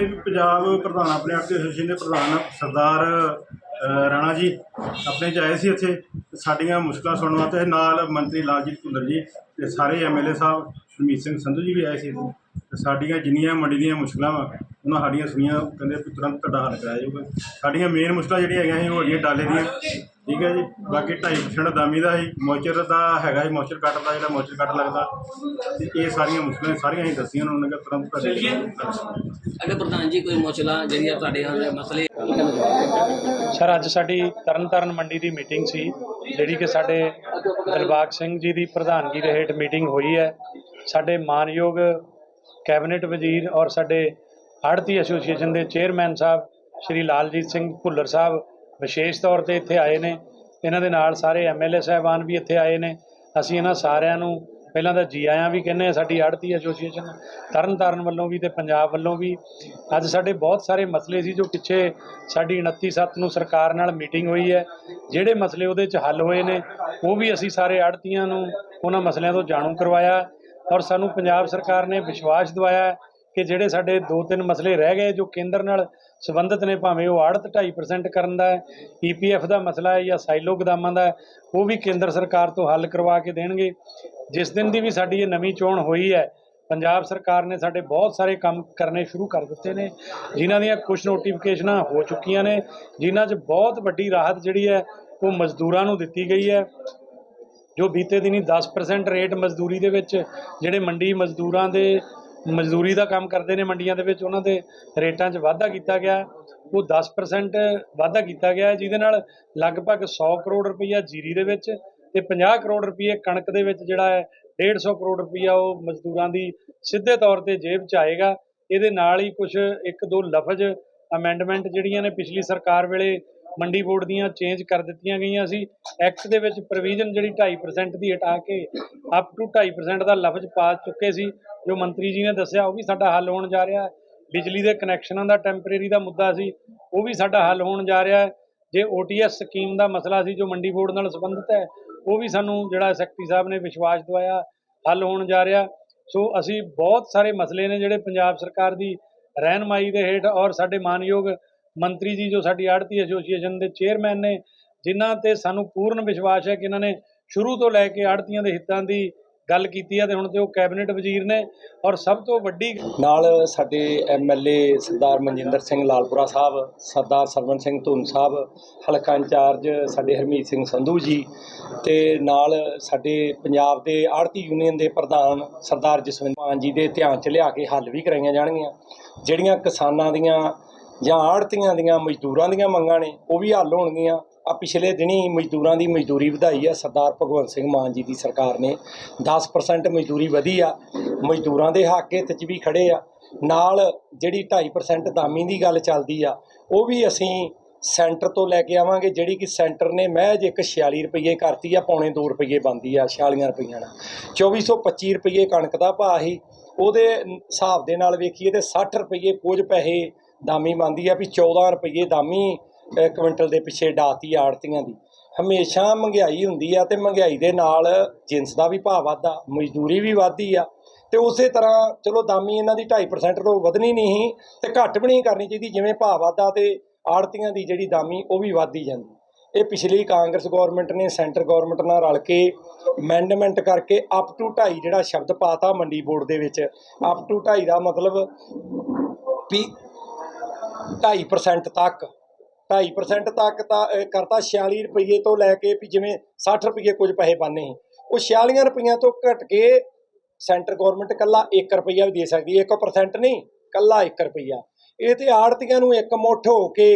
ਇਹ ਪੰਜਾਬ ਪ੍ਰਧਾਨ ਆਪਣੇ ਆਪ ਐਸੋਸੀਏਸ਼ਨ ਦੇ ਪ੍ਰਧਾਨ ਸਰਦਾਰ ਰਾਣਾ ਜੀ ਆਪਣੇ ਚ ਆਏ ਸੀ ਇੱਥੇ। ਸਾਡੀਆਂ ਮੁਸ਼ਕਲਾਂ ਸੁਣਨ ਵਾਸਤੇ ਨਾਲ ਮੰਤਰੀ ਲਾਲਜੀਤ ਭੁੱਲਰ ਜੀ ਤੇ ਸਾਰੇ ਐਮਐਲਏ ਸਾਹਿਬ ਸ਼ਰਮੀਤ ਸਿੰਘ ਸੰਧੂ ਜੀ ਵੀ ਆਏ ਸੀ ਇੱਥੇ। ਤੇ ਸਾਡੀਆਂ ਜਿੰਨੀਆਂ ਮੰਡੀ ਦੀਆਂ ਮੁਸ਼ਕਲਾਂ ਵਾ, ਉਹਨਾਂ ਸਾਡੀਆਂ ਸੁਣੀਆਂ, ਕਹਿੰਦੇ ਤੁਰੰਤ ਤੁਹਾਡਾ ਹੱਲ ਕਰਾਇਆ ਜਾਊਗਾ। ਸਾਡੀਆਂ ਮੇਨ ਮੁਸ਼ਕਲਾਂ ਜਿਹੜੀਆਂ ਹੈਗੀਆਂ ਸੀ, ਉਹ ਹੈਗੀਆਂ ਡਾਲੇ ਦੀਆਂ। ਠੀਕ ਹੈ ਜੀ। ਬਾਕੀ 2.5% ਦਾਮੀ ਦਾ ਸੀ ਮੋਚਰ ਦਾ ਹੈਗਾ ਸੀ ਮੋਚਰ ਕੱਟ ਦਾ ਜਿਹੜਾ ਮੋਚਰ ਕੱਟ ਲੱਗਦਾ। ਤੇ ਇਹ ਸਾਰੀਆਂ ਮੁਸ਼ਕਲਾਂ ਸਾਰੀਆਂ ਹੀ ਦੱਸੀਆਂ ਉਹਨਾਂ ਨੇ ਕਿ ਤੁਰੰਤ ਤੁਹਾਡੇ ਅਗਰ ਪ੍ਰਧਾਨ ਜੀ ਕੋਈ ਮੁਸ਼ਕਲਾਂ ਜਿਹੜੀਆਂ ਤੁਹਾਡੇ ਹਾਲ ਮਸਲੇ ਸਰ ਅੱਜ ਸਾਡੀ ਤਰਨਤਾਰਨ ਮੰਡੀ ਦੀ ਮੀਟਿੰਗ ਸੀ ਜਿਹੜੀ ਕਿ ਸਾਡੇ ਦਿਲਬਾਗ ਸਿੰਘ ਜੀ ਦੀ ਪ੍ਰਧਾਨਗੀ ਦੇ ਹੇਠ ਮੀਟਿੰਗ ਹੋਈ ਹੈ। ਸਾਡੇ ਮਾਨਯੋਗ ਕੈਬਨਿਟ ਵਜ਼ੀਰ ਔਰ ਸਾਡੇ ਆੜਤੀ ਐਸੋਸੀਏਸ਼ਨ ਦੇ ਚੇਅਰਮੈਨ ਸਾਹਿਬ ਸ਼੍ਰੀ ਲਾਲਜੀਤ ਸਿੰਘ ਭੁੱਲਰ ਸਾਹਿਬ ਵਿਸ਼ੇਸ਼ ਤੌਰ ਤੇ ਇੱਥੇ ਆਏ ਨੇ। ਇਹਨਾਂ ਦੇ ਨਾਲ ਸਾਰੇ ਐਮਐਲਏ ਸਾਹਿਬਾਨ ਵੀ ਇੱਥੇ ਆਏ ਨੇ। ਅਸੀਂ ਇਹਨਾਂ ਸਾਰਿਆਂ ਨੂੰ ਪਹਿਲਾਂ ਤਾਂ ਜੀ ਆਇਆਂ ਵੀ ਕਹਿੰਦੇ ਆ ਸਾਡੀ ਆੜਤੀ ਐਸੋਸੀਏਸ਼ਨ ਤਰਨਤਾਰਨ ਵੱਲੋਂ ਵੀ ਤੇ ਪੰਜਾਬ ਵੱਲੋਂ ਵੀ। ਅੱਜ ਸਾਡੇ ਬਹੁਤ ਸਾਰੇ ਮਸਲੇ ਸੀ ਜੋ ਪਿੱਛੇ ਸਾਡੀ 29 ਸੱਤ ਨੂੰ ਸਰਕਾਰ ਨਾਲ ਮੀਟਿੰਗ ਹੋਈ ਹੈ। ਜਿਹੜੇ ਮਸਲੇ ਉਹਦੇ 'ਚ ਹੱਲ ਹੋਏ ਨੇ, ਉਹ ਵੀ ਅਸੀਂ ਸਾਰੇ ਆੜਤੀਆਂ ਨੂੰ ਉਹਨਾਂ ਮਸਲਿਆਂ ਤੋਂ ਜਾਣੂ ਕਰਵਾਇਆ। ਔਰ ਸਾਨੂੰ ਪੰਜਾਬ ਸਰਕਾਰ ਨੇ ਵਿਸ਼ਵਾਸ ਦਿਵਾਇਆ ਕਿ ਜਿਹੜੇ ਸਾਡੇ ਦੋ ਤਿੰਨ ਮਸਲੇ ਰਹਿ ਗਏ ਜੋ ਕੇਂਦਰ ਨਾਲ ਸੰਬੰਧਿਤ ਨੇ, ਭਾਵੇਂ ਉਹ ਆੜਤ 2.5% ਕਰਨ ਦਾ ਹੈ ਈਪੀਐਫ ਦਾ ਮਸਲਾ ਹੈ ਜਾਂ ਸਾਈਲੋ ਗਦਾਮਾਂ ਦਾ ਉਹ ਵੀ ਕੇਂਦਰ ਸਰਕਾਰ ਤੋਂ ਹੱਲ ਕਰਵਾ ਕੇ ਦੇਣਗੇ। ਜਿਸ ਦਿਨ ਦੀ ਵੀ ਸਾਡੀ ਇਹ ਨਵੀਂ ਚੋਣ ਹੋਈ ਹੈ, ਪੰਜਾਬ ਸਰਕਾਰ ਨੇ ਸਾਡੇ ਬਹੁਤ ਸਾਰੇ ਕੰਮ ਕਰਨੇ ਸ਼ੁਰੂ ਕਰ ਦਿੱਤੇ ਨੇ, ਜਿਨ੍ਹਾਂ ਦੀਆਂ ਕੁਝ ਨੋਟੀਫਿਕੇਸ਼ਨਾਂ ਹੋ ਚੁੱਕੀਆਂ ਨੇ, ਜਿਨ੍ਹਾਂ 'ਚ ਬਹੁਤ ਵੱਡੀ ਰਾਹਤ ਜਿਹੜੀ ਹੈ, ਉਹ ਮਜ਼ਦੂਰਾਂ ਨੂੰ ਦਿੱਤੀ ਗਈ ਹੈ। ਜੋ ਬੀਤੇ ਦਿਨੀ 10% ਰੇਟ ਮਜ਼ਦੂਰੀ ਦੇ ਵਿੱਚ, ਜਿਹੜੇ ਮੰਡੀ ਮਜ਼ਦੂਰਾਂ ਦੇ ਮਜ਼ਦੂਰੀ ਦਾ ਕੰਮ ਕਰਦੇ ਨੇ ਮੰਡੀਆਂ ਦੇ ਵਿੱਚ ਉਹਨਾਂ ਦੇ ਰੇਟਾਂ 'ਚ ਵਾਧਾ ਕੀਤਾ ਗਿਆ। ਉਹ 10% ਵਾਧਾ ਕੀਤਾ ਗਿਆ ਹੈ, ਜਿਹਦੇ ਨਾਲ ਲਗਭਗ 100 ਕਰੋੜ ਰੁਪਈਆ ਜੀਰੀ ਦੇ ਵਿੱਚ ਤੇ 50 ਕਰੋੜ ਰੁਪਏ ਕਣਕ ਦੇ ਵਿੱਚ ਜਿਹੜਾ ਹੈ 150 ਕਰੋੜ ਰੁਪਈਆ ਉਹ ਮਜ਼ਦੂਰਾਂ ਦੀ ਸਿੱਧੇ ਤੌਰ ਤੇ ਜੇਬ 'ਚ ਆਏਗਾ। ਇਹਦੇ ਨਾਲ ਹੀ ਕੁਝ ਇੱਕ ਦੋ ਲਫ਼ਜ਼ ਅਮੈਂਡਮੈਂਟ ਜਿਹੜੀਆਂ ਨੇ ਪਿਛਲੀ ਸਰਕਾਰ ਵੇਲੇ ਮੰਡੀ ਬੋਰਡ ਦੀਆਂ ਚੇਂਜ ਕਰ ਦਿੱਤੀਆਂ ਗਈਆਂ ਸੀ। ਐਕਟ ਦੇ ਵਿੱਚ ਪ੍ਰੋਵੀਜ਼ਨ ਜਿਹੜੀ 2.5% ਦੀ ਹਟਾ ਕੇ ਅਪ ਟੂ 2.5% ਦਾ ਲਫ਼ਜ਼ ਪਾ ਚੁੱਕੇ ਸੀ। ਜੋ ਮੰਤਰੀ ਜੀ ਨੇ ਦੱਸਿਆ, ਉਹ ਵੀ ਸਾਡਾ ਹੱਲ ਹੋਣ ਜਾ ਰਿਹਾ ਹੈ। ਬਿਜਲੀ ਦੇ ਕਨੈਕਸ਼ਨਾਂ ਦਾ ਟੈਂਪਰੇਰੀ ਦਾ ਮੁੱਦਾ ਸੀ, ਉਹ ਵੀ ਸਾਡਾ ਹੱਲ ਹੋਣ ਜਾ ਰਿਹਾ ਹੈ। ਜੇ ਓਟੀਐਸ ਸਕੀਮ ਦਾ ਮਸਲਾ ਸੀ, ਜੋ ਮੰਡੀ ਬੋਰਡ ਨਾਲ ਸੰਬੰਧਿਤ ਹੈ, ਉਹ ਵੀ ਸਾਨੂੰ ਜਿਹੜਾ ਸੈਕਟਰੀ ਸਾਹਿਬ ਨੇ ਵਿਸ਼ਵਾਸ ਦਵਾਇਆ, ਹੱਲ ਹੋਣ ਜਾ ਰਿਹਾ ਸੋ ਅਸੀਂ ਬਹੁਤ ਸਾਰੇ ਮਸਲੇ ਨੇ ਜਿਹੜੇ ਪੰਜਾਬ ਸਰਕਾਰ ਦੀ ਰਹਿਨਮਾਈ ਦੇ ਹੇਠ ਔਰ ਸਾਡੇ ਮਾਨਯੋਗ ਮੰਤਰੀ ਜੀ ਜੋ ਸਾਡੀ ਆੜਤੀ ਐਸੋਸੀਏਸ਼ਨ ਦੇ ਚੇਅਰਮੈਨ ਨੇ, ਜਿਨ੍ਹਾਂ ਤੇ ਸਾਨੂੰ ਪੂਰਨ ਵਿਸ਼ਵਾਸ ਹੈ ਕਿ ਇਹਨਾਂ ਨੇ ਸ਼ੁਰੂ ਤੋਂ ਲੈ ਕੇ ਆੜਤੀਆਂ ਦੇ ਹਿੱਤਾਂ ਦੀ ਗੱਲ ਕੀਤੀ ਹੈ ਤੇ ਹੁਣ ਤੇ ਉਹ ਕੈਬਨਿਟ ਵਜ਼ੀਰ ਨੇ ਔਰ ਸਭ ਤੋਂ ਵੱਡੀ ਨਾਲ ਸਾਡੇ ਐਮਐਲਏ ਸਰਦਾਰ ਮਨਜਿੰਦਰ ਸਿੰਘ ਲਾਲਪੁਰਾ ਸਾਹਿਬ, ਸਰਦਾਰ ਸਰਵਨ ਸਿੰਘ ਧੁੰਨ ਸਾਹਿਬ, ਹਲਕਾ ਇੰਚਾਰਜ ਸਾਡੇ ਹਰਮੀਤ ਸਿੰਘ ਸੰਧੂ ਜੀ ਤੇ ਨਾਲ ਸਾਡੇ ਪੰਜਾਬ ਦੇ ਆੜਤੀ ਯੂਨੀਅਨ ਦੇ ਪ੍ਰਧਾਨ ਸਰਦਾਰ ਜਸਵੰਤ ਮਾਨ ਜੀ ਦੇ ਧਿਆਨ ਚ ਲਿਆ ਕੇ ਹੱਲ ਵੀ ਕਰਾਈਆਂ ਜਾਣਗੀਆਂ, ਜਿਹੜੀਆਂ ਕਿਸਾਨਾਂ ਦੀਆਂ ਜਾਂ ਆੜਤੀਆਂ ਦੀਆਂ ਮਜ਼ਦੂਰਾਂ ਦੀਆਂ ਮੰਗਾਂ ਨੇ, ਉਹ ਵੀ ਹੱਲ ਹੋਣਗੀਆਂ। ਆ ਪਿਛਲੇ ਦਿਨੀ ਮਜ਼ਦੂਰਾਂ ਦੀ ਮਜ਼ਦੂਰੀ ਵਧਾਈ ਆ, ਸਰਦਾਰ ਭਗਵੰਤ ਸਿੰਘ ਮਾਨ ਜੀ ਦੀ ਸਰਕਾਰ ਨੇ। 10% ਮਜ਼ਦੂਰੀ ਵਧੀ ਆ, ਮਜ਼ਦੂਰਾਂ ਦੇ ਹੱਕ ਹਿੱਤ 'ਚ ਵੀ ਖੜੇ ਆ। ਨਾਲ ਜਿਹੜੀ 2.5% ਦਾਮੀ ਦੀ ਗੱਲ ਚੱਲਦੀ ਆ, ਉਹ ਵੀ ਅਸੀਂ ਸੈਂਟਰ ਤੋਂ ਲੈ ਕੇ ਆਵਾਂਗੇ, ਜਿਹੜੀ ਕਿ ਸੈਂਟਰ ਨੇ ਮਹਿਜ ਇੱਕ 46 ਰੁਪਏ ਕਰਤੀ ਆ, ਪੌਣੇ 2 ਰੁਪਏ ਬੰਦੀ ਆ 46 ਰੁਪਈਆਂ ਨਾਲ। 2425 ਰੁਪਏ ਕਣਕ ਦਾ ਭਾਅ ਸੀ, ਉਹਦੇ ਹਿਸਾਬ ਦੇ ਨਾਲ ਵੇਖੀਏ ਤੇ 60 ਰੁਪਏ ਕੁਝ ਪੈਸੇ ਦਾਮੀ ਬੰਦੀ ਆ ਵੀ 14 ਰੁਪਏ ਦਾਮੀ ਕੁਇੰਟਲ ਦੇ ਪਿੱਛੇ ਡਾਤੀ ਆੜਤੀਆਂ ਦੀ। ਹਮੇਸ਼ਾ ਮਹਿੰਗਾਈ ਹੁੰਦੀ ਆ ਤੇ ਮਹਿੰਗਾਈ ਦੇ ਨਾਲ ਜਿੰਸ ਦਾ ਵੀ ਭਾਅ ਵੱਧਦਾ, ਮਜ਼ਦੂਰੀ ਵੀ ਵੱਧਦੀ ਆ। ਤੇ ਉਸੇ ਤਰ੍ਹਾਂ ਚਲੋ ਦਾਮੀ ਇਹਨਾਂ ਦੀ 2.5% ਤੋਂ ਵਧਣੀ ਨਹੀਂ ਸੀ ਤੇ ਘੱਟ ਵੀ ਨਹੀਂ ਕਰਨੀ ਚਾਹੀਦੀ, ਜਿਵੇਂ ਭਾਅ ਵੱਧਦਾ ਤੇ ਆੜਤੀਆਂ ਦੀ ਜਿਹੜੀ ਦਾਮੀ ਉਹ ਵੀ ਵੱਧਦੀ ਜਾਂਦੀ। ਇਹ ਪਿਛਲੀ ਕਾਂਗਰਸ ਗਵਰਨਮੈਂਟ ਨੇ, ਸੈਂਟਰ ਗਵਰਨਮੈਂਟ ਨਾਲ ਰਲ ਕੇ ਅਮੈਂਡਮੈਂਟ ਕਰਕੇ ਅਪ ਟੂ 2.5 ਜਿਹੜਾ ਸ਼ਬਦ ਪਾਤਾ ਮੰਡੀ ਬੋਰਡ ਦੇ ਵਿੱਚ। ਅਪ ਟੂ 2.5 ਦਾ ਮਤਲਬ ਵੀ 2.5% ਤੱਕ। 2.5% ਤੱਕ ਤਾਂ ਕਰਤਾ 46 ਰੁਪਏ ਤੋਂ ਲੈ ਕੇ ਵੀ ਜਿਵੇਂ 60 ਰੁਪਏ ਕੁਝ ਪੈਸੇ ਪਾਣੇ ਸੀ। ਉਹ 46 ਰੁਪਈਆਂ ਤੋਂ ਘਟ ਕੇ ਸੈਂਟਰ ਗਵਰਨਮੈਂਟ ਕੱਲਾ 1 ਰੁਪਈਆ ਵੀ ਦੇ ਸਕਦੀ ਹੈ। 1% ਨਹੀਂ ਕੱਲਾ 1 ਰੁਪਈਆ। ਇਹ ਤੇ ਆੜਤੀਆਂ ਨੂੰ ਇੱਕ ਮੁੱਠ ਹੋ ਕੇ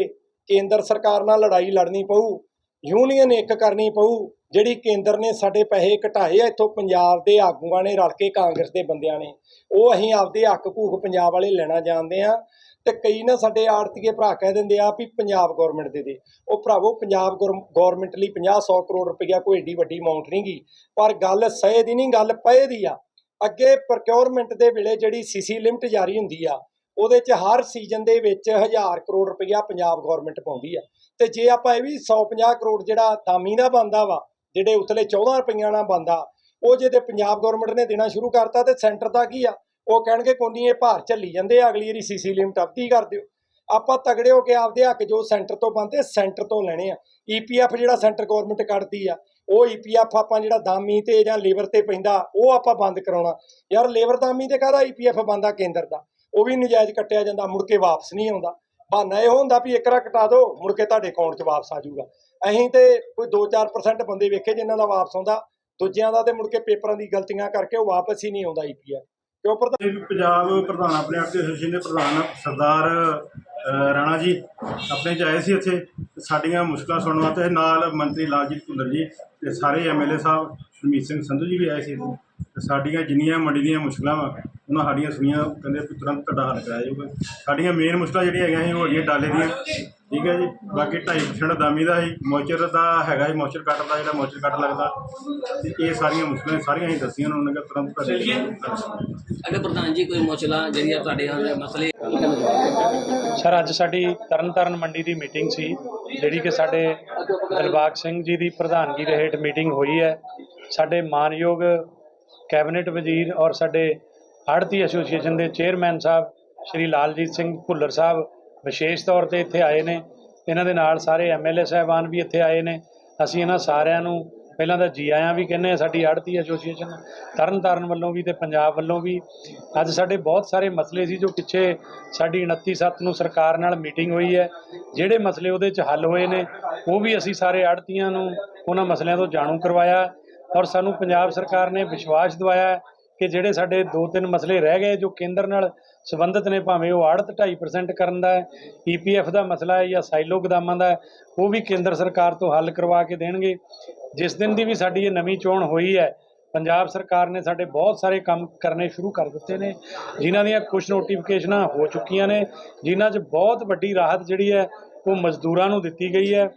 ਕੇਂਦਰ ਸਰਕਾਰ ਨਾਲ ਲੜਾਈ ਲੜਨੀ ਪਊ, ਯੂਨੀਅਨ ਇੱਕ ਕਰਨੀ ਪਊ, ਜਿਹੜੀ ਕੇਂਦਰ ਨੇ ਸਾਡੇ ਪੈਸੇ ਘਟਾਏ ਆ, ਇੱਥੋਂ ਪੰਜਾਬ ਦੇ ਆਗੂਆਂ ਨੇ ਰਲ ਕੇ ਕਾਂਗਰਸ ਦੇ ਬੰਦਿਆਂ ਨੇ, ਉਹ ਅਸੀਂ ਆਪਦੇ ਹੱਕ ਭੂਖ ਪੰਜਾਬ ਵਾਲੇ ਲੈਣਾ ਜਾਣਦੇ ਆ ਤੇ ਕਈ ਨਾ ਸਾਡੇ ਆੜਤੀਏ ਭਰਾ ਕਹਿ ਦਿੰਦੇ ਆ ਵੀ ਪੰਜਾਬ ਗਵਰਨਮੈਂਟ ਦੇ ਦੇ। ਉਹ ਭਰਾਵੋ, ਪੰਜਾਬ ਗਵਰਨਮੈਂਟ ਲਈ 50 100 ਕਰੋੜ ਰੁਪਈਆ ਕੋਈ ਏਡੀ ਵੱਡੀ ਅਮਾਉਂਟ ਨਹੀਂ ਗਈ ਪਰ ਗੱਲ ਸਹੇ ਦੀ ਨਹੀਂ, ਗੱਲ ਪਏ ਦੀ ਆ। ਅੱਗੇ ਪ੍ਰੋਕਿਉਰਮੈਂਟ ਦੇ ਵੇਲੇ ਜਿਹੜੀ ਸੀਸੀ ਲਿਮਟ ਜਾਰੀ ਹੁੰਦੀ ਆ, ਉਹਦੇ 'ਚ ਹਰ ਸੀਜ਼ਨ ਦੇ ਵਿੱਚ 1000 ਕਰੋੜ ਰੁਪਈਆ ਪੰਜਾਬ ਗਵਰਨਮੈਂਟ ਪਾਉਂਦੀ ਆ। ਤੇ ਜੇ ਆਪਾਂ ਇਹ ਵੀ 150 ਕਰੋੜ ਜਿਹੜਾ ਦਾਮੀ ਦਾ ਬੰਦਾ ਵਾ, ਜਿਹੜੇ ਉਤਲੇ 14 ਰੁਪਈਆ ਨਾਲ ਬੰਦਾ ਉਹ ਜੇ ਤੇ ਪੰਜਾਬ ਗਵਰਨਮੈਂਟ ਨੇ ਦੇਣਾ ਸ਼ੁਰੂ ਕਰਤਾ ਤੇ ਸੈਂਟਰ ਦਾ ਕੀ ਆ? ਉਹ ਕਹਿਣਗੇ ਕੋਨੀ ਇਹ ਭਾਰ ਝੱਲੀ ਜਾਂਦੇ ਆ, ਅਗਲੀ ਵਾਰੀ ਸੀਸੀ ਲਿਮਟ ਅਵਧੀ ਕਰ ਦਿਓ। ਆਪਾਂ ਤਗੜੇ ਹੋ ਕੇ ਆਪਦੇ ਹੱਕ ਜੋ ਸੈਂਟਰ ਤੋਂ ਬੰਦੇ ਸੈਂਟਰ ਤੋਂ ਲੈਣੇ ਆ। ਈਪੀਐਫ ਜਿਹੜਾ ਸੈਂਟਰ ਗਵਰਨਮੈਂਟ ਕੱਢਦੀ ਆ, ਉਹ ਈਪੀਐਫ ਆਪਾਂ ਜਿਹੜਾ ਦਾਮੀ ਤੇ ਜਾਂ ਲੇਬਰ ਤੇ ਪੈਂਦਾ, ਉਹ ਆਪਾਂ ਬੰਦ ਕਰਾਉਣਾ। ਯਾਰ ਲੇਬਰ ਦਾਮੀ ਤੇ ਕਾਹਦਾ ਈਪੀਐਫ ਬੰਦਾ ਕੇਂਦਰ ਦਾ? ਉਹ ਵੀ ਨਜਾਇਜ਼ ਕੱਟਿਆ ਜਾਂਦਾ, ਮੁੜ ਕੇ ਵਾਪਸ ਨਹੀਂ ਆਉਂਦਾ। ਬਹਾਨਾ ਇਹ ਹੁੰਦਾ ਵੀ ਇੱਕ ਰਾ ਕਟਾ ਦਿਓ, ਮੁੜ ਕੇ ਤੁਹਾਡੇ ਅਕਾਊਂਟ 'ਚ ਵਾਪਸ ਆ ਜਾਊਗਾ। ਅਸੀਂ ਤੇ ਕੋਈ 2-4% ਬੰਦੇ ਵੇਖੇ ਜਿਨ੍ਹਾਂ ਦਾ ਵਾਪਸ ਆਉਂਦਾ, ਦੂਜਿਆਂ ਦਾ ਤੇ ਮੁੜ ਕੇ ਪੇਪਰਾਂ ਦੀ ਗਲਤੀਆਂ ਕਰਕੇ ਉਹ ਵਾਪਸ ਹੀ ਨਹੀਂ ਆਉਂਦਾ ਈਪੀਐਫ ਕਿਉਂ ਪਰ ਪੰਜਾਬ ਪ੍ਰਧਾਨ ਆਪਣੇ ਆਪ ਐਸੋਸੀਏਸ਼ਨ ਦੇ ਪ੍ਰਧਾਨ ਸਰਦਾਰ ਰਾਣਾ ਜੀ ਆਪਣੇ ਚ ਆਏ ਸੀ ਇੱਥੇ। ਸਾਡੀਆਂ ਮੁਸ਼ਕਲਾਂ ਸੁਣਨ ਵਾਸਤੇ ਨਾਲ ਮੰਤਰੀ ਲਾਲਜੀਤ ਭੁੱਲਰ ਜੀ ਤੇ ਸਾਰੇ ਐਮਐਲਏ ਸਾਹਿਬ ਸ਼ਰਮੀਤ ਸਿੰਘ ਸੰਧੂ ਜੀ ਵੀ ਆਏ ਸੀ ਇੱਥੇ। ਤੇ ਸਾਡੀਆਂ ਜਿੰਨੀਆਂ ਮੰਡੀ ਦੀਆਂ ਮੁਸ਼ਕਲਾਂ ਵਾ ਉਹਨਾਂ ਸਾਡੀਆਂ ਸੁਣੀਆਂ ਕਹਿੰਦੇ ਵੀ ਤੁਰੰਤ ਤੁਹਾਡਾ ਹੱਲ ਕਰਾਇਆ ਜਾਊਗਾ। ਸਾਡੀਆਂ ਮੇਨ ਮੁਸ਼ਕਲਾਂ ਜਿਹੜੀਆਂ ਹੈਗੀਆਂ ਸੀ ਉਹ ਹੈਗੀਆਂ ਡਾਲੇ ਦੀਆਂ। ਠੀਕ ਹੈ ਜੀ? ਬਾਕੀ 2.5% ਦਾਮੀ ਦਾ ਸੀ ਮੋਚਰ ਦਾ ਹੈਗਾ ਸੀ ਮੋਚਰ ਕੱਟ ਦਾ ਜਿਹੜਾ ਮੋਚਰ ਕੱਟ ਲੱਗਦਾ। ਤੇ ਇਹ ਸਾਰੀਆਂ ਮੁਸ਼ਕਲਾਂ ਸਾਰੀਆਂ ਹੀ ਦੱਸੀਆਂ ਉਹਨਾਂ ਨੇ ਕਿ ਤੁਰੰਤ ਤੁਹਾਡੇ ਅਗਰ ਪ੍ਰਧਾਨ ਜੀ ਕੋਈ ਮੁਸ਼ਕਲਾਂ ਜਿਹੜੀਆਂ ਤੁਹਾਡੇ ਹਨ ਮਸਲੇ ਸਰ ਅੱਜ ਸਾਡੀ ਤਰਨਤਾਰਨ ਮੰਡੀ ਦੀ ਮੀਟਿੰਗ ਸੀ ਜਿਹੜੀ ਕਿ ਸਾਡੇ ਦਿਲਬਾਗ ਸਿੰਘ ਜੀ ਦੀ ਪ੍ਰਧਾਨਗੀ ਦੇ ਹੇਠ ਮੀਟਿੰਗ ਹੋਈ ਹੈ। ਸਾਡੇ ਮਾਨਯੋਗ ਕੈਬਨਿਟ ਵਜ਼ੀਰ ਔਰ ਸਾਡੇ ਆੜਤੀ ਐਸੋਸੀਏਸ਼ਨ ਦੇ ਚੇਅਰਮੈਨ ਸਾਹਿਬ ਸ਼੍ਰੀ ਲਾਲਜੀਤ ਸਿੰਘ ਭੁੱਲਰ ਸਾਹਿਬ ਵਿਸ਼ੇਸ਼ ਤੌਰ ਤੇ ਇੱਥੇ ਆਏ ਨੇ। ਇਹਨਾਂ ਦੇ ਨਾਲ ਸਾਰੇ ਐਮਐਲਏ ਸਾਹਿਬਾਨ ਵੀ ਇੱਥੇ ਆਏ ਨੇ। ਅਸੀਂ ਇਹਨਾਂ ਸਾਰਿਆਂ ਨੂੰ ਪਹਿਲਾਂ ਤਾਂ ਜੀ ਆਇਆਂ ਵੀ ਕਹਿੰਦੇ ਆ ਸਾਡੀ ਆੜਤੀ ਐਸੋਸੀਏਸ਼ਨ ਤਰਨਤਾਰਨ ਵੱਲੋਂ ਵੀ ਤੇ ਪੰਜਾਬ ਵੱਲੋਂ ਵੀ। ਅੱਜ ਸਾਡੇ ਬਹੁਤ ਸਾਰੇ ਮਸਲੇ ਸੀ ਜੋ ਪਿੱਛੇ ਸਾਡੀ 29 ਸੱਤ ਨੂੰ ਸਰਕਾਰ ਨਾਲ ਮੀਟਿੰਗ ਹੋਈ ਹੈ। ਜਿਹੜੇ ਮਸਲੇ ਉਹਦੇ 'ਚ ਹੱਲ ਹੋਏ ਨੇ, ਉਹ ਵੀ ਅਸੀਂ ਸਾਰੇ ਆੜਤੀਆਂ ਨੂੰ ਉਹਨਾਂ ਮਸਲਿਆਂ ਤੋਂ ਜਾਣੂ ਕਰਵਾਇਆ ਔਰ ਸਾਨੂੰ ਪੰਜਾਬ ਸਰਕਾਰ ਨੇ ਵਿਸ਼ਵਾਸ ਦਿਵਾਇਆ ਕਿ ਜਿਹੜੇ ਸਾਡੇ ਦੋ ਤਿੰਨ ਮਸਲੇ ਰਹਿ ਗਏ ਜੋ ਕੇਂਦਰ ਨਾਲ ਸੰਬੰਧਿਤ ਨੇ, ਭਾਵੇਂ ਉਹ ਆੜਤ 2.5% ਕਰਨ ਦਾ ਹੈ ਈਪੀਐਫ ਦਾ ਮਸਲਾ ਹੈ ਜਾਂ ਸਾਈਲੋ ਗਦਾਮਾਂ ਦਾ ਉਹ ਵੀ ਕੇਂਦਰ ਸਰਕਾਰ ਤੋਂ ਹੱਲ ਕਰਵਾ ਕੇ ਦੇਣਗੇ। ਜਿਸ ਦਿਨ ਦੀ ਵੀ ਸਾਡੀ ਇਹ ਨਵੀਂ ਚੋਣ ਹੋਈ ਹੈ, ਪੰਜਾਬ ਸਰਕਾਰ ਨੇ ਸਾਡੇ ਬਹੁਤ ਸਾਰੇ ਕੰਮ ਕਰਨੇ ਸ਼ੁਰੂ ਕਰ ਦਿੱਤੇ ਨੇ, ਜਿਨ੍ਹਾਂ ਦੀਆਂ ਕੁਝ ਨੋਟੀਫਿਕੇਸ਼ਨਾਂ ਹੋ ਚੁੱਕੀਆਂ ਨੇ, ਜਿਨ੍ਹਾਂ 'ਚ ਬਹੁਤ ਵੱਡੀ ਰਾਹਤ ਜਿਹੜੀ ਹੈ, ਉਹ ਮਜ਼ਦੂਰਾਂ ਨੂੰ ਦਿੱਤੀ ਗਈ ਹੈ।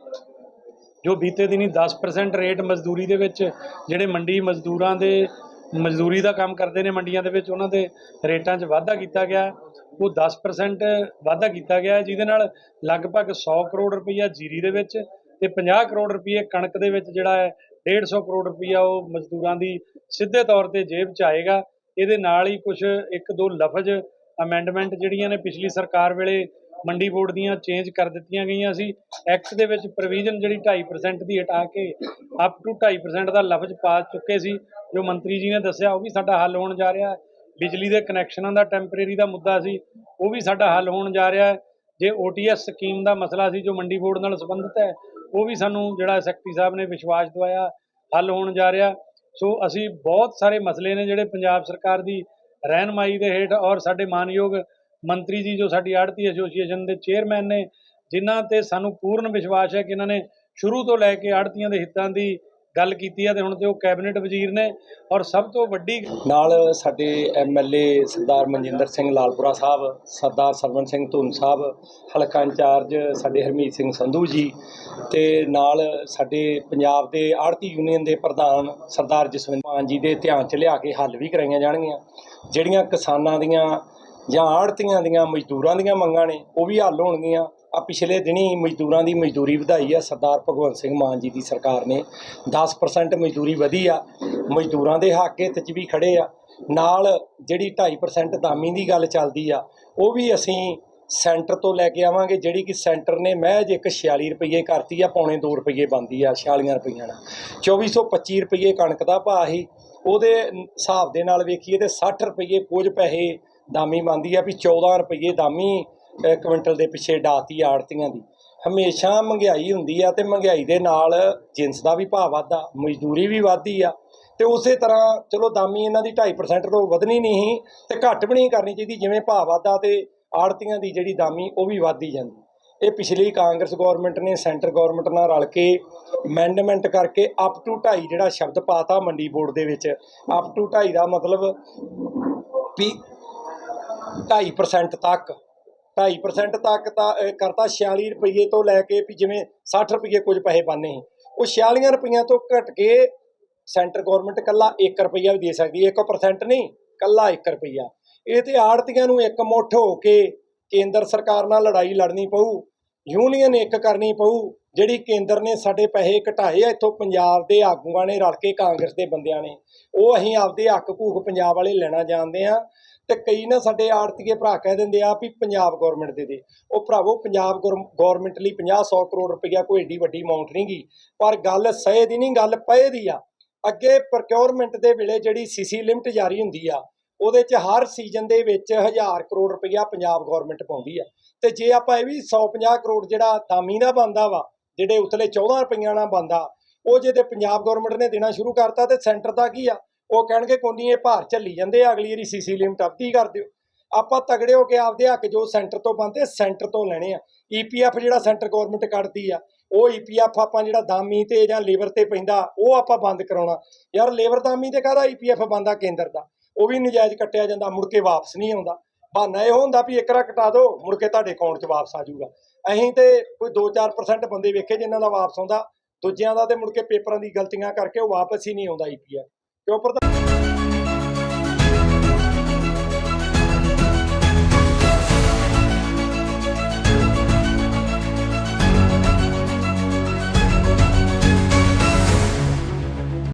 ਜੋ ਬੀਤੇ ਦਿਨੀ 10% ਰੇਟ ਮਜ਼ਦੂਰੀ ਦੇ ਵਿੱਚ, ਜਿਹੜੇ ਮੰਡੀ ਮਜ਼ਦੂਰਾਂ ਦੇ ਮਜ਼ਦੂਰੀ ਦਾ ਕੰਮ ਕਰਦੇ ਨੇ ਮੰਡੀਆਂ ਦੇ ਵਿੱਚ ਉਹਨਾਂ ਦੇ ਰੇਟਾਂ 'ਚ ਵਾਧਾ ਕੀਤਾ ਗਿਆ। ਉਹ 10% ਵਾਧਾ ਕੀਤਾ ਗਿਆ ਹੈ, ਜਿਹਦੇ ਨਾਲ ਲਗਭਗ 100 ਕਰੋੜ ਰੁਪਈਆ ਜੀਰੀ ਦੇ ਵਿੱਚ ਤੇ 50 ਕਰੋੜ ਰੁਪਏ ਕਣਕ ਦੇ ਵਿੱਚ ਜਿਹੜਾ ਹੈ 150 ਕਰੋੜ ਰੁਪਈਆ ਉਹ ਮਜ਼ਦੂਰਾਂ ਦੀ ਸਿੱਧੇ ਤੌਰ ਤੇ ਜੇਬ 'ਚ ਆਏਗਾ। ਇਹਦੇ ਨਾਲ ਹੀ ਕੁਝ ਇੱਕ ਦੋ ਲਫ਼ਜ਼ ਅਮੈਂਡਮੈਂਟ ਜਿਹੜੀਆਂ ਨੇ ਪਿਛਲੀ ਸਰਕਾਰ ਵੇਲੇ ਮੰਡੀ ਬੋਰਡ ਦੀਆਂ ਚੇਂਜ ਕਰ ਦਿੱਤੀਆਂ ਗਈਆਂ ਸੀ। ਐਕਟ ਦੇ ਵਿੱਚ ਪ੍ਰੋਵੀਜ਼ਨ ਜਿਹੜੀ 2.5% ਦੀ ਹਟਾ ਕੇ ਅਪ ਟੂ 2.5% ਦਾ ਲਫ਼ਜ਼ ਪਾ ਚੁੱਕੇ ਸੀ। ਜੋ ਮੰਤਰੀ ਜੀ ਨੇ ਦੱਸਿਆ, ਉਹ ਵੀ ਸਾਡਾ ਹੱਲ ਹੋਣ ਜਾ ਰਿਹਾ ਹੈ। ਬਿਜਲੀ ਦੇ ਕਨੈਕਸ਼ਨਾਂ ਦਾ ਟੈਂਪਰੇਰੀ ਦਾ ਮੁੱਦਾ ਸੀ, ਉਹ ਵੀ ਸਾਡਾ ਹੱਲ ਹੋਣ ਜਾ ਰਿਹਾ ਹੈ। ਜੇ ਓਟੀਐਸ ਸਕੀਮ ਦਾ ਮਸਲਾ ਸੀ, ਜੋ ਮੰਡੀ ਬੋਰਡ ਨਾਲ ਸੰਬੰਧਿਤ ਹੈ, ਉਹ ਵੀ ਸਾਨੂੰ ਜਿਹੜਾ ਸੈਕਟਰੀ ਸਾਹਿਬ ਨੇ ਵਿਸ਼ਵਾਸ ਦਵਾਇਆ, ਹੱਲ ਹੋਣ ਜਾ ਰਿਹਾ ਸੋ ਅਸੀਂ ਬਹੁਤ ਸਾਰੇ ਮਸਲੇ ਨੇ ਜਿਹੜੇ ਪੰਜਾਬ ਸਰਕਾਰ ਦੀ ਰਹਿਨਮਾਈ ਦੇ ਹੇਠ ਔਰ ਸਾਡੇ ਮਾਨਯੋਗ ਮੰਤਰੀ ਜੀ ਜੋ ਸਾਡੀ ਆੜਤੀ ਐਸੋਸੀਏਸ਼ਨ ਦੇ ਚੇਅਰਮੈਨ ਨੇ, ਜਿਨ੍ਹਾਂ ਤੇ ਸਾਨੂੰ ਪੂਰਨ ਵਿਸ਼ਵਾਸ ਹੈ ਕਿ ਇਹਨਾਂ ਨੇ ਸ਼ੁਰੂ ਤੋਂ ਲੈ ਕੇ ਆੜਤੀਆਂ ਦੇ ਹਿੱਤਾਂ ਦੀ ਗੱਲ ਕੀਤੀ ਹੈ ਤੇ ਹੁਣ ਤੇ ਉਹ ਕੈਬਨਿਟ ਵਜ਼ੀਰ ਨੇ ਔਰ ਸਭ ਤੋਂ ਵੱਡੀ ਨਾਲ ਸਾਡੇ ਐਮਐਲਏ ਸਰਦਾਰ ਮਨਜਿੰਦਰ ਸਿੰਘ ਲਾਲਪੁਰਾ ਸਾਹਿਬ, ਸਰਦਾਰ ਸਰਵਨ ਸਿੰਘ ਧੂਨ ਸਾਹਿਬ, ਹਲਕਾ ਇੰਚਾਰਜ ਸਾਡੇ ਹਰਮੀਤ ਸਿੰਘ ਸੰਧੂ ਜੀ ਤੇ ਨਾਲ ਸਾਡੇ ਪੰਜਾਬ ਦੇ ਆੜਤੀ ਯੂਨੀਅਨ ਦੇ ਪ੍ਰਧਾਨ ਸਰਦਾਰ ਜਸਵੰਤ ਮਾਨ ਜੀ ਦੇ ਧਿਆਨ ਚ ਲਿਆ ਕੇ ਹੱਲ ਵੀ ਕਰਾਈਆਂ ਜਾਣਗੀਆਂ, ਜਿਹੜੀਆਂ ਕਿਸਾਨਾਂ ਦੀਆਂ ਜਾਂ ਆੜਤੀਆਂ ਦੀਆਂ ਮਜ਼ਦੂਰਾਂ ਦੀਆਂ ਮੰਗਾਂ ਨੇ, ਉਹ ਵੀ ਹੱਲ ਹੋਣਗੀਆਂ। ਆ ਪਿਛਲੇ ਦਿਨੀ ਮਜ਼ਦੂਰਾਂ ਦੀ ਮਜ਼ਦੂਰੀ ਵਧਾਈ ਆ, ਸਰਦਾਰ ਭਗਵੰਤ ਸਿੰਘ ਮਾਨ ਜੀ ਦੀ ਸਰਕਾਰ ਨੇ। 10% ਮਜ਼ਦੂਰੀ ਵਧੀ ਆ, ਮਜ਼ਦੂਰਾਂ ਦੇ ਹੱਕ ਹਿੱਤ 'ਚ ਵੀ ਖੜੇ ਆ। ਨਾਲ ਜਿਹੜੀ 2.5% ਦਾਮੀ ਦੀ ਗੱਲ ਚੱਲਦੀ ਆ, ਉਹ ਵੀ ਅਸੀਂ ਸੈਂਟਰ ਤੋਂ ਲੈ ਕੇ ਆਵਾਂਗੇ, ਜਿਹੜੀ ਕਿ ਸੈਂਟਰ ਨੇ ਮਹਿਜ ਇੱਕ 46 ਰੁਪਏ ਕਰਤੀ ਆ, ਪੌਣੇ 2 ਰੁਪਏ ਬਣਦੀ ਆ 46 ਰੁਪਈਆਂ ਨਾਲ। 2425 ਰੁਪਏ ਕਣਕ ਦਾ ਭਾਅ ਸੀ, ਉਹਦੇ ਹਿਸਾਬ ਦੇ ਨਾਲ ਵੇਖੀਏ ਤੇ 60 ਰੁਪਏ ਕੁਝ ਪੈਸੇ ਦਾਮੀ ਬਣਦੀ ਆ ਵੀ 14 ਰੁਪਏ ਦਾਮੀ ਕੁਇੰਟਲ ਦੇ ਪਿੱਛੇ ਡਾਤੀ ਆੜਤੀਆਂ ਦੀ। ਹਮੇਸ਼ਾ ਮਹਿੰਗਾਈ ਹੁੰਦੀ ਆ ਤੇ ਮਹਿੰਗਾਈ ਦੇ ਨਾਲ ਜਿੰਸ ਦਾ ਵੀ ਭਾਅ ਵੱਧਦਾ, ਮਜ਼ਦੂਰੀ ਵੀ ਵੱਧਦੀ ਆ। ਤੇ ਉਸੇ ਤਰ੍ਹਾਂ ਚਲੋ ਦਾਮੀ ਇਹਨਾਂ ਦੀ 2.5% ਤੋਂ ਵਧਣੀ ਨਹੀਂ ਸੀ ਤੇ ਘੱਟ ਵੀ ਨਹੀਂ ਕਰਨੀ ਚਾਹੀਦੀ, ਜਿਵੇਂ ਭਾਅ ਵੱਧਦਾ ਤੇ ਆੜਤੀਆਂ ਦੀ ਜਿਹੜੀ ਦਾਮੀ ਉਹ ਵੀ ਵੱਧਦੀ ਜਾਂਦੀ। ਇਹ ਪਿਛਲੀ ਕਾਂਗਰਸ ਗਵਰਨਮੈਂਟ ਨੇ, ਸੈਂਟਰ ਗਵਰਨਮੈਂਟ ਨਾਲ ਰਲ ਕੇ ਅਮੈਂਡਮੈਂਟ ਕਰਕੇ ਅਪ ਟੂ 2.5 ਜਿਹੜਾ ਸ਼ਬਦ ਪਾਤਾ ਮੰਡੀ ਬੋਰਡ ਦੇ ਵਿੱਚ। ਅਪ ਟੂ 2.5 ਦਾ ਮਤਲਬ ਵੀ 2.5% ਤੱਕ। 2.5% ਤੱਕ ਤਾਂ ਕਰਤਾ 46 ਰੁਪਏ ਤੋਂ ਲੈ ਕੇ ਵੀ ਜਿਵੇਂ 60 ਰੁਪਏ ਕੁਝ ਪੈਸੇ ਬਣਨੇ ਸੀ। ਉਹ 46 ਰੁਪਈਆਂ ਤੋਂ ਘਟ ਕੇ ਸੈਂਟਰ ਗਵਰਨਮੈਂਟ ਕੱਲਾ 1 ਰੁਪਈਆ ਵੀ ਦੇ ਸਕਦੀ ਹੈ। 1% ਨਹੀਂ ਕੱਲਾ 1 ਰੁਪਈਆ। ਇਹ ਤੇ ਆੜਤੀਆਂ ਨੂੰ ਇੱਕ ਮੁੱਠ ਹੋ ਕੇ ਕੇਂਦਰ ਸਰਕਾਰ ਨਾਲ ਲੜਾਈ ਲੜਨੀ ਪਊ, ਯੂਨੀਅਨ ਇੱਕ ਕਰਨੀ ਪਊ ਜਿਹੜੀ ਕੇਂਦਰ ਨੇ ਸਾਡੇ ਪੈਸੇ ਘਟਾਏ ਆ, ਇੱਥੋਂ ਪੰਜਾਬ ਦੇ ਆਗੂਆਂ ਨੇ ਰਲ ਕੇ ਕਾਂਗਰਸ ਦੇ ਬੰਦਿਆਂ ਨੇ, ਉਹ ਅਸੀਂ ਆਪਦੇ ਹੱਕ ਭੂਖ ਪੰਜਾਬ ਵਾਲੇ ਲੈਣਾ ਜਾਣਦੇ ਆ ਤੇ ਕਈ ਨਾ ਸਾਡੇ ਆੜਤੀਏ ਭਰਾ ਕਹਿ ਦਿੰਦੇ ਆ ਵੀ ਪੰਜਾਬ ਗਵਰਨਮੈਂਟ ਦੇ ਦੇ। ਉਹ ਭਰਾਵੋ, ਪੰਜਾਬ ਗਵਰਨਮੈਂਟ ਲਈ 50 100 ਕਰੋੜ ਰੁਪਈਆ ਕੋਈ ਏਡੀ ਵੱਡੀ ਅਮਾਉਂਟ ਨਹੀਂ ਗਈ ਪਰ ਗੱਲ ਸਹੇ ਦੀ ਨਹੀਂ, ਗੱਲ ਪਏ ਦੀ ਆ। ਅੱਗੇ ਪ੍ਰੋਕਿਉਰਮੈਂਟ ਦੇ ਵੇਲੇ ਜਿਹੜੀ ਸੀਸੀ ਲਿਮਟ ਜਾਰੀ ਹੁੰਦੀ ਆ, ਉਹਦੇ 'ਚ ਹਰ ਸੀਜ਼ਨ ਦੇ ਵਿੱਚ 1000 ਕਰੋੜ ਰੁਪਈਆ ਪੰਜਾਬ ਗਵਰਨਮੈਂਟ ਪਾਉਂਦੀ ਆ। ਤੇ ਜੇ ਆਪਾਂ ਇਹ ਵੀ 150 ਕਰੋੜ ਜਿਹੜਾ ਦਾਮੀ ਦਾ ਬੰਦਾ ਵਾ ਜਿਹੜੇ ਉਤਲੇ 14 ਰੁਪਈਆ ਨਾਲ ਬੰਦਾ ਉਹ ਜੇ ਤੇ ਪੰਜਾਬ ਗਵਰਨਮੈਂਟ ਨੇ ਦੇਣਾ ਸ਼ੁਰੂ ਕਰਤਾ ਤੇ ਸੈਂਟਰ ਦਾ ਕੀ ਆ? ਉਹ ਕਹਿਣਗੇ ਕੋਈ ਇਹ ਭਾਰ ਝੱਲੀ ਜਾਂਦੇ ਆ, ਅਗਲੀ ਵਾਰੀ ਸੀਸੀ ਲਿਮਟ ਅਵਧੀ ਕਰ ਦਿਓ। ਆਪਾਂ ਤਗੜੇ ਹੋ ਕੇ ਆਪਦੇ ਹੱਕ ਜੋ ਸੈਂਟਰ ਤੋਂ ਬੰਦੇ ਸੈਂਟਰ ਤੋਂ ਲੈਣੇ ਆ। ਈਪੀਐਫ ਜਿਹੜਾ ਸੈਂਟਰ ਗਵਰਨਮੈਂਟ ਕੱਢਦੀ ਆ, ਉਹ ਈਪੀਐਫ ਆਪਾਂ ਜਿਹੜਾ ਦਾਮੀ ਤੇ ਜਾਂ ਲੇਬਰ ਤੇ ਪੈਂਦਾ, ਉਹ ਆਪਾਂ ਬੰਦ ਕਰਾਉਣਾ। ਯਾਰ ਲੇਬਰ ਦਾਮੀ ਤੇ ਕਾਹਦਾ ਈਪੀਐਫ ਬੰਦਾ ਕੇਂਦਰ ਦਾ? ਉਹ ਵੀ ਨਜਾਇਜ਼ ਕੱਟਿਆ ਜਾਂਦਾ, ਮੁੜ ਕੇ ਵਾਪਸ ਨਹੀਂ ਆਉਂਦਾ। ਬਹਾਨਾ ਇਹ ਹੁੰਦਾ ਵੀ ਇੱਕ ਰਾ ਕਟਾ ਦਿਓ, ਮੁੜ ਕੇ ਤੁਹਾਡੇ ਅਕਾਊਂਟ 'ਚ ਵਾਪਸ ਆ ਜਾਊਗਾ। ਅਸੀਂ ਤੇ ਕੋਈ 2-4% ਬੰਦੇ ਵੇਖੇ ਜਿਨ੍ਹਾਂ ਦਾ ਵਾਪਸ ਆਉਂਦਾ, ਦੂਜਿਆਂ ਦਾ ਤੇ ਮੁੜ ਕੇ ਪੇਪਰਾਂ ਦੀ ਗਲਤੀਆਂ ਕਰਕੇ ਉਹ ਵਾਪਸ ਹੀ ਨਹੀਂ ਆਉਂਦਾ ਈਪੀਐਫ ਕਿਉਂ ਪ੍ਰਧਾਨ